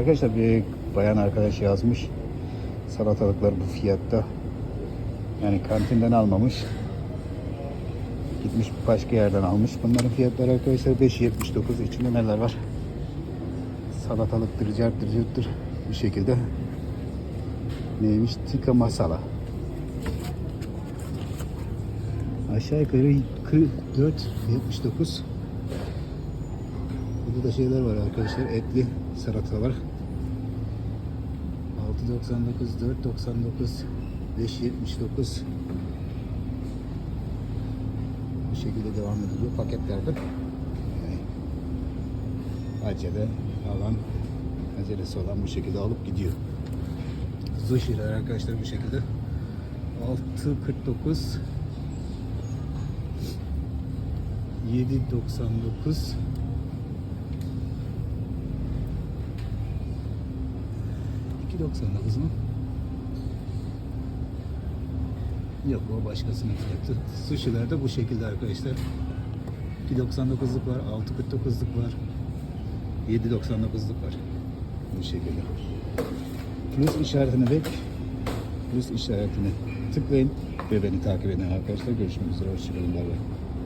Arkadaşlar bir bayan arkadaş yazmış. Salatalıklar bu fiyatta. Yani kantinden almamış. Gitmiş başka yerden almış. Bunların fiyatları arkadaşlar 5.79. İçinde neler var? Salatalıktır, carttır, cırttır. Bu şekilde. Neymiş? Tikka masala. Aşağı yukarı 44.79. Burada da şeyler var arkadaşlar. Etli salata var. 6.99, 4.99, 5.79 bu şekilde devam ediliyor paketlerde. Yani acele alan acelesi olan bu şekilde alıp gidiyor. Sushi'ler arkadaşlar bu şekilde 6.49 7.99 2.99 mu? Yok o başkasının fiyatı. Sushi'ler de bu şekilde arkadaşlar. 2.99'luk var, 6.49'luk var. 7.99'luk var. Bu şekilde. Plus işaretine bek. Plus işaretine tıklayın ve beni takip edin arkadaşlar. Görüşmek üzere. Hoşçakalın. Bay bay.